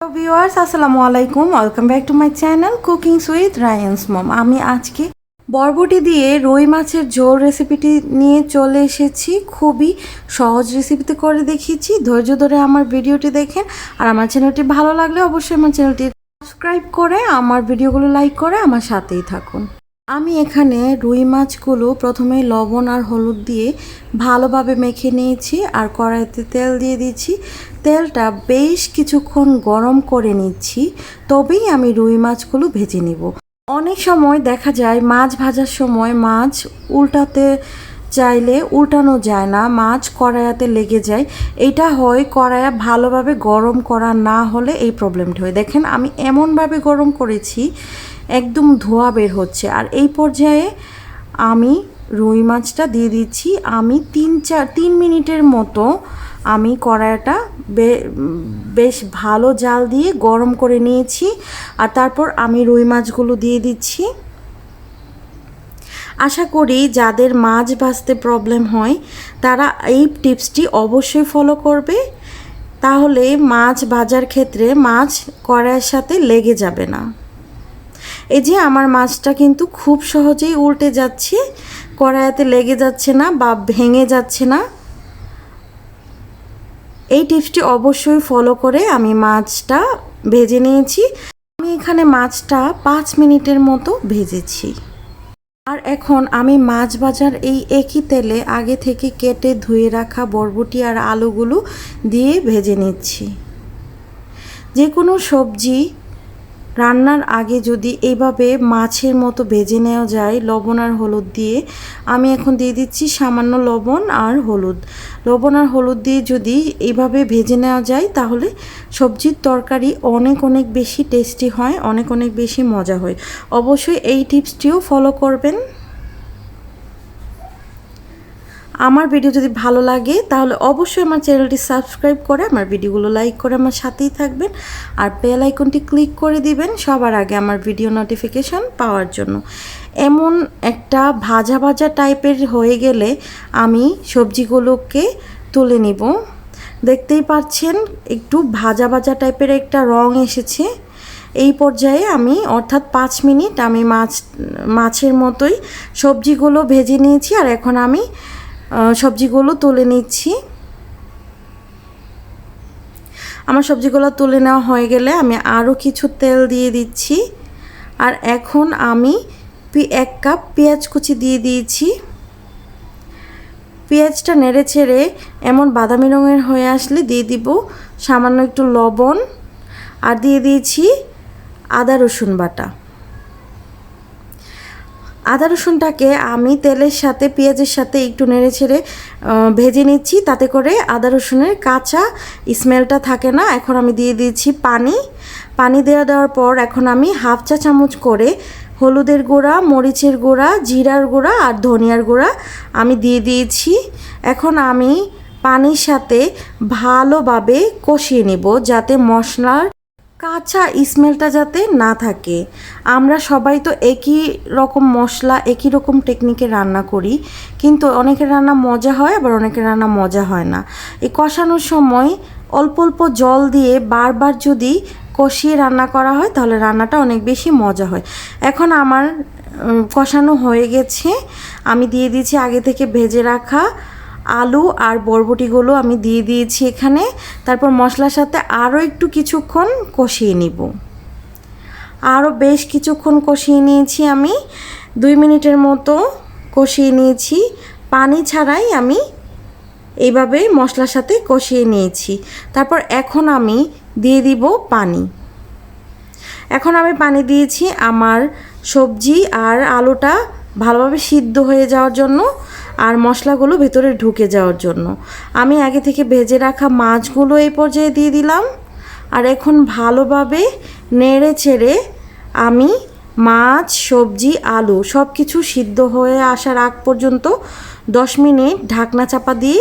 Hello viewers আসসালামু আলাইকুম। Welcome back to my channel cooking with Rayan's mom আমি আজকে বরবটি দিয়ে রুই মাছের ঝোল রেসিপিটি নিয়ে চলে এসেছি। খুবই সহজ রেসিপিতে করে দেখিয়েছি। ধৈর্য ধরে আমার ভিডিওটি দেখেন। আর আমার চ্যানেলটি ভালো লাগলে অবশ্যই আমার চ্যানেলটি সাবস্ক্রাইব করে, আমার ভিডিওগুলো লাইক করে আমার সাথেই থাকুন। আমি এখানে রুই মাছগুলো প্রথমে লবণ আর হলুদ দিয়ে ভালোভাবে মেখে নিয়েছি আর কড়াইতে তেল দিয়ে দিচ্ছি তেলটা বেশ কিছুক্ষণ গরম করে নিচ্ছি, তবেই আমি রুই মাছগুলো ভেজে নিব। অনেক সময় দেখা যায় মাছ ভাজার সময় মাছ উল্টাতে চাইলে উল্টানো যায় না, মাছ কড়াইয়াতে লেগে যায়। এটা হয় কড়াইয়া ভালোভাবে গরম করা না হলে এই প্রবলেমটা হয়। দেখেন আমি এমনভাবে গরম করেছি একদম ধোয়া বের হচ্ছে। আর এই পর্যায়ে আমি রুই মাছটা দিয়ে দিচ্ছি। আমি তিন চার, তিন মিনিটের মতো আমি কড়াইটা বেশ ভালো জাল দিয়ে গরম করে নিয়েছি। আর তারপর আমি রুই মাছগুলো দিয়ে দিচ্ছি। আশা করি যাদের মাছ ভাজতে প্রবলেম হয়, তারা এই টিপসটি অবশ্যই ফলো করবে। তাহলে মাছ ভাজার ক্ষেত্রে মাছ কড়াইয়ের সাথে লেগে যাবে না। এই যে আমার মাছটা কিন্তু খুব সহজেই উল্টে যাচ্ছে, কড়াইতে লেগে যাচ্ছে না বা ভেঙে যাচ্ছে না। এই টিপসটি অবশ্যই ফলো করে আমি মাছটা ভেজে নিয়েছি। আমি এখানে মাছটা পাঁচ মিনিটের মতো ভেজেছি। আর এখন আমি মাছ ভাজার এই একই তেলে আগে থেকে কেটে ধুয়ে রাখা বরবটি আর আলুগুলো দিয়ে ভেজে নিচ্ছি। যে কোনো সবজি রান্নার আগে যদি এইভাবে মাছের মতো ভেজে নেওয়া যায়, লবণ আর হলুদ দিয়ে, আমি এখন দিয়ে দিচ্ছি সামান্য লবণ আর হলুদ। লবণ আর হলুদ দিয়ে যদি এইভাবে ভেজে নেওয়া যায়, তাহলে সবজির তরকারি অনেক অনেক বেশি টেস্টি হয়, অনেক অনেক বেশি মজা হয়। অবশ্যই এই টিপসটিও ফলো করবেন। আমার ভিডিও যদি ভালো লাগে, তাহলে অবশ্যই আমার চ্যানেলটি সাবস্ক্রাইব করে আমার ভিডিওগুলো লাইক করে আমার সাথেই থাকবেন। আর বেল আইকনটি ক্লিক করে দিবেন সবার আগে আমার ভিডিও নোটিফিকেশন পাওয়ার জন্য। এমন একটা ভাজা ভাজা টাইপের হয়ে গেলে আমি সবজিগুলোকে তুলে নিব। দেখতেই পাচ্ছেন, একটু ভাজা ভাজা টাইপের একটা রং এসেছে। এই পর্যায়ে আমি, অর্থাৎ পাঁচ মিনিট আমি মাছ, মাছের মতোই সবজিগুলো ভেজে নিয়েছি। আর এখন আমি সবজিগুলো তুলে নিচ্ছি। আমার সবজিগুলো তুলে নেওয়া হয়ে গেলে আমি আরও কিছু তেল দিয়ে দিচ্ছি। আর এখন আমি এক কাপ পেঁয়াজ কুচি দিয়ে দিয়েছি। পেঁয়াজটা নেড়ে ছেড়ে এমন বাদামি রঙের হয়ে আসলে দিয়ে দিব। সামান্য একটু লবণ। আর দিয়ে দিয়েছি আদা রসুন বাটা। আদা রসুনটাকে আমি তেলের সাথে, পেঁয়াজের সাথে একটু নেড়ে ছেড়ে ভেজে নিচ্ছি। তাতে করে আদা রসুনের কাঁচা স্মেলটা থাকে না। এখন আমি দিয়ে দিয়েছি পানি। পানি দেওয়া দেওয়ার পর এখন আমি হাফ চা চামচ করে হলুদের গুঁড়া, মরিচের গুঁড়া, জিরার গুঁড়া আর ধনিয়ার গুঁড়া আমি দিয়ে দিয়েছি। এখন আমি পানির সাথে ভালোভাবে কষিয়ে নেব যাতে মশলার কাঁচা স্মেলটা যাতে না থাকে। আমরা সবাই তো একই রকম মশলা, একই রকম টেকনিকে রান্না করি, কিন্তু অনেকের রান্না মজা হয়, আবার অনেকের রান্না মজা হয় না। এই কষানোর সময় অল্প অল্প জল দিয়ে বারবার যদি কষিয়ে রান্না করা হয়, তাহলে রান্নাটা অনেক বেশি মজা হয়। এখন আমার কষানো হয়ে গেছে। আমি দিয়ে দিয়েছি আগে থেকে ভেজে রাখা আলু আর বরবটিগুলো আমি দিয়ে দিয়েছি এখানে। তারপর মশলার সাথে আরও একটু কিছুক্ষণ কষিয়ে নিব। আরও বেশ কিছুক্ষণ কষিয়ে নিয়েছি আমি। দুই মিনিটের মতো কষিয়ে নিয়েছি। পানি ছাড়াই আমি এইভাবে মশলার সাথে কষিয়ে নিয়েছি। তারপর এখন আমি দিয়ে দিব পানি। এখন আমি পানি দিয়েছি আমার সবজি আর আলুটা ভালোভাবে সিদ্ধ হয়ে যাওয়ার জন্য আর মশলাগুলো ভেতরে ঢুকে যাওয়ার জন্য। আমি আগে থেকে ভেজে রাখা মাছগুলো এই পর্যায়ে দিয়ে দিলাম। আর এখন ভালোভাবে নেড়ে ছেড়ে আমি মাছ, সবজি, আলু সব কিছু সিদ্ধ হয়ে আসার আগ পর্যন্ত দশ মিনিট ঢাকনা চাপা দিয়ে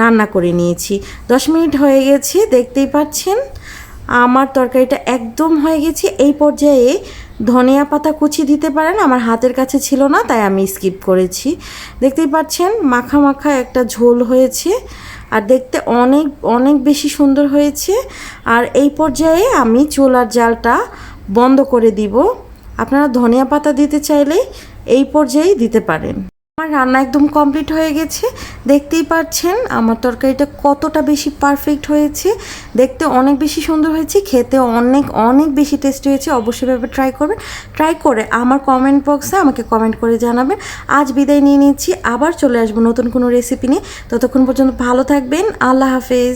রান্না করে নিয়েছি। দশ মিনিট হয়ে গেছে, দেখতেই পাচ্ছেন? আমার তরকারিটা একদম হয়ে গেছে। এই পর্যায়ে ধনিয়া পাতা কুচি দিতে পারেন, আমার হাতের কাছে ছিল না, তাই আমি স্কিপ করেছি। দেখতেই পাচ্ছেন, মাখা মাখা একটা ঝোল হয়েছে, আর দেখতে অনেক অনেক বেশি সুন্দর হয়েছে। আর এই পর্যায়ে আমি চোলার জালটা বন্ধ করে দিব। আপনারা ধনিয়া পাতা দিতে চাইলে এই পর্যায়েই দিতে পারেন। রান্না একদম কমপ্লিট হয়ে গেছে। দেখতেই পাচ্ছেন আমার তরকারিটা কতটা বেশি পারফেক্ট হয়েছে। দেখতে অনেক বেশি সুন্দর হয়েছে, খেতে অনেক অনেক বেশি টেস্ট হয়েছে। অবশ্যই ভাবে ট্রাই করবেন। ট্রাই করে আমার কমেন্ট বক্সে আমাকে কমেন্ট করে জানাবেন। আজ বিদায় নিয়ে নিচ্ছি, আবার চলে আসব নতুন কোনো রেসিপি নিয়ে। ততক্ষণ পর্যন্ত ভালো থাকবেন, আল্লাহ হাফেজ।